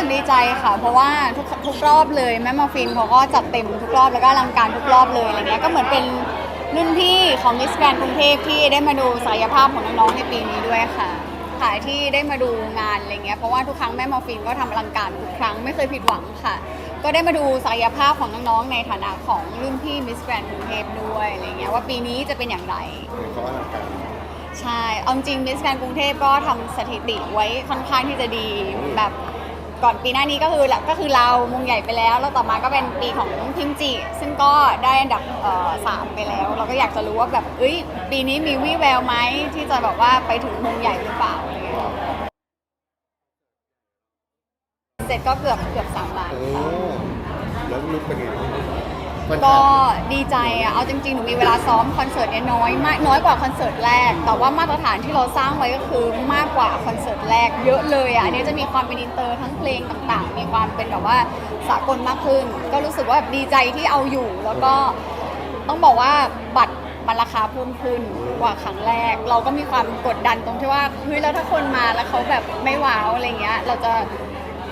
สึกดีใจค่ะ เพราะว่าทุกทุกรอบเลยแม่มาฟินเขาก็จัดเต็มทุกรอบแล้วก็อลังการทุกรอบเลยอะไรเงี้ยก็เหมือนเป็นรุ่นพี่ของมิสแกรนกรุงเทพที่ได้มาดูศักยภาพของน้องๆในปีนี้ด้วยค่ะขายที่ได้มาดูงานอะไรเงี้ยเพราะว่าทุกครั้งแม่มาฟินก็ทำอลังการทุกครั้งไม่เคยผิดหวังค่ะ ก็ได้มาดูศักยภาพของน้องๆในฐานะของรุ่นพี่มิสแกรนกรุงเทพด้วยอะไรเงี้ยว่าปีนี้จะเป็นอย่างไรเขาอลังการใช่เอาจริงมิสแกรนกรุงเทพก็ทำสถิติไว้ค่อนข้างที่จะดีแบบ ก่อนปีหน้านี้ก็คือก็คือเรามุงใหญ่ไปแล้ว แล้วต่อมาก็เป็นปีของพิมจิ ซึ่งก็ได้อันดับเอ่อสามไปแล้ว เราก็อยากจะรู้ว่าแบบเอ้ยปีนี้มีวี่แววไหมที่จะแบบว่าไปถึงมุงใหญ่หรือเปล่าอะไรเงี้ยเสร็จก็เกือบเกือบสามล้านโอ้แล้วลุกเป็นไง มันก็ดีใจอะเอาจริงๆ หนูมีเวลาซ้อมคอนเสิร์ตเนี่ยน้อยมากน้อยกว่าคอนเสิร์ตแรก แต่ว่ามาตรฐานที่เราสร้างไว้ก็คือมากกว่าคอนเสิร์ตแรกเยอะเลยอะ อันนี้จะมีความเป็นอินเตอร์ทั้งเพลงต่างๆ มีความเป็นแบบว่าสากลมากขึ้น ก็รู้สึกว่าแบบดีใจที่เอาอยู่ แล้วก็ต้องบอกว่าบัตรมันราคาเพิ่มขึ้นกว่าครั้งแรก เราก็มีความกดดันตรงที่ว่าเฮ้ยแล้วถ้าคนมาแล้วเขาแบบไม่ว้าวอะไรเงี้ย เราจะ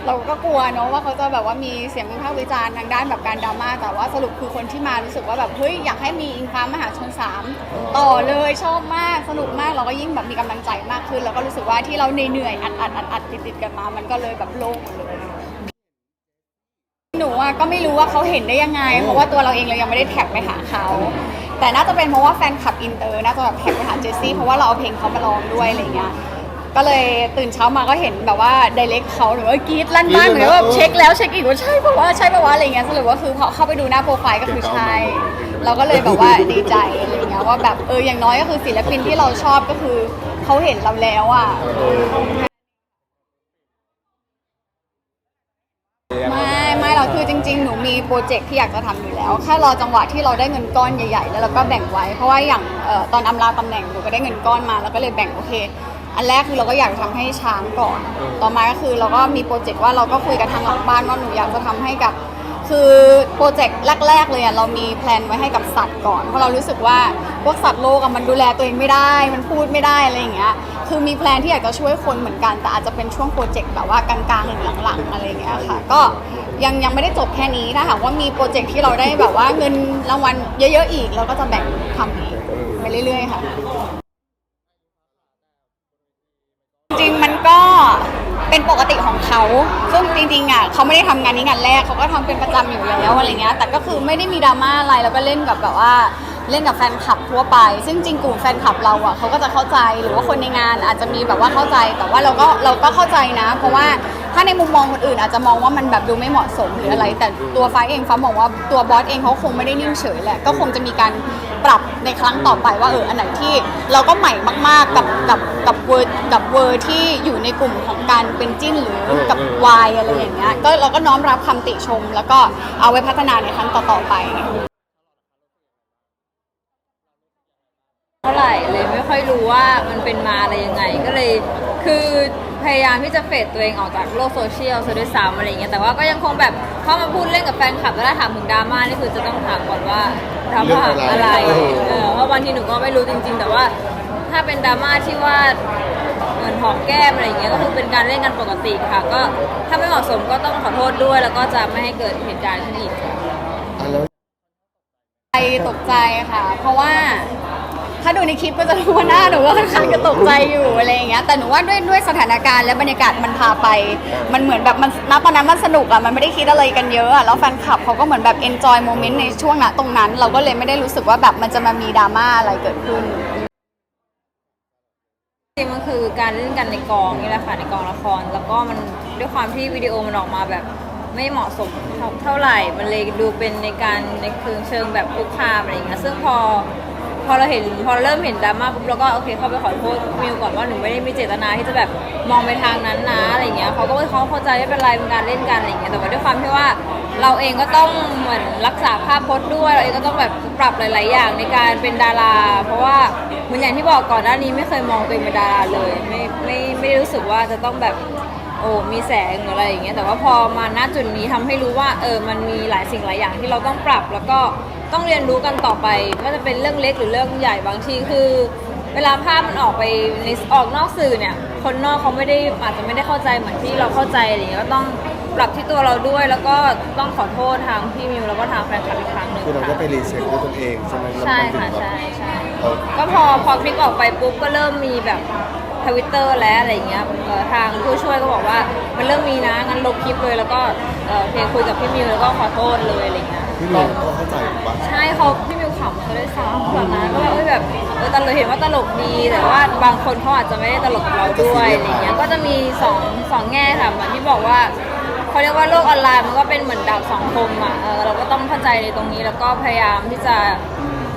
เราก็กลัวเนอะว่าเขาจะแบบว่ามีเสียงวิพากษ์วิจารณ์ทางด้านแบบการดราม่าแต่ว่าสรุปคือคนที่มารู้สึกว่าแบบเฮ้ยอยากให้มีอิงฟ้ามหาชนสามต่อเลยชอบมากสนุกมากเราก็ยิ่งแบบมีกำลังใจมากขึ้น แล้วก็รู้สึกว่าที่เราเหนื่อยๆอัดอัดอัดอัดติดติดๆกันมา มันก็เลยแบบโล่งหมดเลยหนูอะก็ไม่รู้ว่าเขาเห็นได้ยังไง เพราะว่าตัวเราเองเรายังไม่ได้แท็กไปหาเขาแต่น่าจะเป็นเพราะว่าแฟนคลับอินเตอร์น่าจะแบบแท็กไปหาเจสซี่เพราะว่าเราเอาเพลงเขามาร้องด้วยอะไรเงี้ย ก็เลยตื่นเช้ามาก็เห็นแบบว่าไดเรกเขาหรือว่ากรีดลั่นบ้านเหมือนว่าเช็คแล้วเช็คอีกว่าใช่ปะวะใช่ปะวะอะไรเงี้ยสรุปว่าคือพอเข้าไปดูหน้าโปรไฟล์ก็คือใช่เราก็เลยแบบว่าดีใจอะไรเงี้ยว่าแบบเอออย่างน้อยก็คือศิลปินที่เราชอบก็คือเขาเห็นเราแล้วอะไม่ไม่เราคือจริง ๆ หนูมีโปรเจกต์ที่อยากจะทำอยู่แล้วแค่รอจังหวะที่เราได้เงินก้อนใหญ่ ๆ แล้วเราก็แบ่งไว้ เพราะว่าอย่างเอ่อตอนอำลาตำแหน่งหนูก็ได้เงินก้อนมา แล้วก็เลยแบ่งโอเค อันแรกคือเราก็อยากทำให้ช้างก่อน ต่อมาก็คือเราก็มีโปรเจกต์ว่าเราก็คุยกับทางหลังบ้านว่าหนูอยากจะทำให้กับ คือโปรเจกต์แรก ๆ เลยอะเรามีแพลนไว้ให้กับสัตว์ก่อนเพราะเรารู้สึกว่าพวกสัตว์โลกอะมันดูแลตัวเองไม่ได้ มันพูดไม่ได้อะไรอย่างเงี้ยคือมีแพลนที่อยากจะช่วยคนเหมือนกัน แต่อาจจะเป็นช่วงโปรเจกต์แบบว่ากลางๆหรือหลังๆอะไรอย่างเงี้ยค่ะ ก็ยังยังไม่ได้จบแค่นี้ถ้าหากว่ามีโปรเจกต์ที่เราได้แบบว่าเงินรางวัลเยอะๆอีกเราก็จะแบ่งทำอีกไปเรื่อยๆค่ะ จริงๆ มันก็ เป็นปกติของเขา ซึ่งจริงๆอะเขาไม่ได้ทำงานนี้งานแรกเขาก็ทำเป็นประจำอยู่แล้วอะไรเงี้ย แต่ก็คือไม่ได้มีดราม่าอะไรแล้วก็เล่นกับแบบว่าเล่นกับแฟนคลับทั่วไป ซึ่งจริงกลุ่มแฟนคลับเราอะเขาก็จะเข้าใจหรือว่าคนในงานอาจจะมีแบบว่าเข้าใจ แต่ว่าเราก็เราก็เข้าใจนะ เพราะว่า ถ้าในมุมมองคนอื่นอาจจะมองว่ามันแบบดูไม่เหมาะสมหรืออะไร แต่ตัวฟ้าเองฟ้ามองว่าตัวบอสเองเขาคงไม่ได้นิ่งเฉยแหละ ก็คงจะมีการปรับในครั้งต่อไปว่าเอออันไหนที่เราก็ใหม่มากๆกับกับกับเวอร์กับเวอร์ที่อยู่ในกลุ่มของการเป็นจิ้นหรือกับวายอะไรอย่างเงี้ย ก็เราก็น้อมรับคำติชม แล้วก็เอาไว้พัฒนาในครั้งต่อๆไปเท่าไหร่เลยไม่ค่อยรู้ว่ามันเป็นมาอะไรยังไงก็เลยคือ พยายามที่จะเฟดตัวเองออกจากโลกโซเชียลซะด้วยซ้ำอะไรเงี้ยแต่ว่าก็ยังคงแบบเข้ามาพูดเล่นกับแฟนคลับแล้วถ้าถามถึงดราม่านี่คือจะต้องถามก่อนว่าดราม่าอะไรเรื่องอะไรเออเพราะบางทีหนูก็ไม่รู้จริง ๆ แต่ว่าถ้าเป็นดราม่าที่ว่าเหมือนหอมแก้มอะไรเงี้ยก็คือเป็นการเล่นกันปกติค่ะ ก็ถ้าไม่เหมาะสมก็ต้องขอโทษด้วย แล้วก็จะไม่ให้เกิดเหตุการณ์ขึ้นอีกอะแล้ว ใจตกใจค่ะ เพราะว่า ถ้าดูในคลิปก็จะรู้ว่าหน้าหนูก็ค่อนข้างจะตกใจอยู่อะไรอย่างเงี้ยแต่หนูว่าด้วยด้วยสถานการณ์และบรรยากาศมันพาไป มันเหมือนแบบมันณตอนนั้นมันสนุกอะมันไม่ได้คิดอะไรกันเยอะอะแล้วแฟนคลับเขาก็เหมือนแบบ enjoy moment ในช่วงนั้นตรงนั้น เราก็เลยไม่ได้รู้สึกว่าแบบมันจะมามีดราม่าอะไรเกิดขึ้น จริงๆมันคือการเล่นกันในกองนี่แหละค่ะในกองละคร แล้วก็มันด้วยความที่วิดีโอมันออกมาแบบไม่เหมาะสมเท่าไหร่ มันเลยดูเป็นในการในเชิงเชิงแบบคุกคามอะไรอย่างเงี้ยซึ่งพอ พอเราเห็นพอเริ่มเห็นดราม่าปุ๊บเราก็โอเคเข้าไปขอโทษมิวก่อนว่าหนูไม่ได้มีเจตนาที่จะแบบมองไปทางนั้นนะอะไรเงี้ยเขาก็เขาเข้าใจไม่เป็นไรเป็นการเล่นกันอะไรเงี้ยแต่ว่าด้วยความที่ว่าเราเองก็ต้องเหมือนรักษาภาพพจน์ด้วยเราเองก็ต้องแบบปรับหลาย ๆ อย่างในการเป็นดารา เพราะว่าเหมือนอย่างที่บอกก่อนหน้านี้ไม่เคยมองตัวเองเป็นดาราเลย ไม่ไม่ไม่ได้รู้สึกว่าจะต้องแบบโอ้มีแสงหรืออะไรอย่างเงี้ยแต่ว่าพอมาณจุดนี้ทำให้รู้ว่าเออมันมีหลายสิ่งหลายอย่างที่เราต้องปรับแล้วก็ ต้องเรียนรู้กันต่อไปว่าจะเป็นเรื่องเล็กหรือเรื่องใหญ่บางทีคือ เวลาภาพมันออกไปในออกนอกสื่อเนี่ย คนนอกเขาไม่ได้อาจจะไม่ได้เข้าใจเหมือนที่เราเข้าใจอะไรอย่างเงี้ยก็ต้องปรับที่ตัวเราด้วยแล้วก็ต้องขอโทษทางพี่มิวแล้วก็ทางแฟนคลับอีกครั้งหนึ่งคือเราก็ค่ะไปรีเช็คด้วยตนเองใช่ไหมแล้วใช่มันถึงค่ะแบบใช่ใช่เออก็พอพอคลิปออกไปปุ๊บก็เริ่มมีแบบทวิตเตอร์แล้วอะไรอย่างเงี้ยเอ่อทางผู้ช่วยก็บอกว่ามันเริ่มมีนะงั้นลบคลิปเลยแล้วก็เอ่อเพลงคุยกับพี่มิวแล้วก็ขอโทษเลยอะไรเงี้ย พี่มิวก็เข้าใจถูกปะใช่เขาพี่มิวขำเขาได้ซ้ำแบบนั้นก็แบบเอ้ยแบบเออตลกเห็นว่าตลกดีแต่ว่าบางคนเขาอาจจะไม่ได้ตลกกับเราด้วยอะไรเงี้ยก็จะมีสองสองแง่ค่ะเหมือนที่บอกว่าเขาเรียกว่าโลกออนไลน์มันก็เป็นเหมือนดาบสองคมอะเออเราก็ต้องเข้าใจในตรงนี้แล้วก็พยายามที่จะ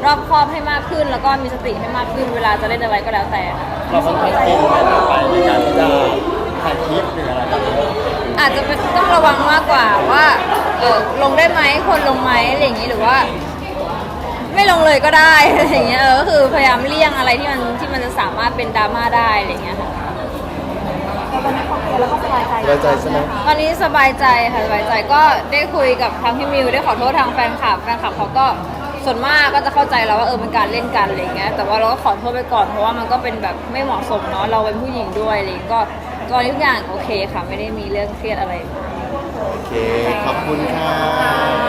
รอบคอบให้มากขึ้น แล้วก็มีสติให้มากขึ้นเวลาจะเล่นอะไรก็แล้วแต่เราค่อนข้างเก่งมากไปในการที่จะ ถ่ายคลิปหรืออะไรแบบนี้อาจจะเป็นต้องระวังมากกว่าว่าเออลงได้ไหมควรลงไหมอะไรอย่างนี้หรือว่า ไม่ลงเลยก็ได้ อะไรอย่างเงี้ยเออก็คือพยายามเลี่ยงอะไรที่มันที่มันจะสามารถเป็นดราม่าได้อะไรอย่างเงี้ยค่ะแล้วก็สบายใจสบายใจใช่ไหมตอนนี้สบายใจค่ะสบายใจก็ได้คุยกับทางพี่มิวได้ขอโทษทางแฟนคลับแฟนคลับเขาก็ส่วนมากก็จะเข้าใจแล้วว่าเออเป็นการเล่นกันอะไรอย่างเงี้ยแต่ว่าเราก็ขอโทษไปก่อนเพราะว่ามันก็เป็นแบบไม่เหมาะสมเนาะเราเป็นผู้หญิงด้วยอะไรอย่างเงี้ยก็ ตอนนี้ทุกอย่างโอเคค่ะ ไม่ได้มีเรื่องเครียดอะไร โอเค ขอบคุณค่ะ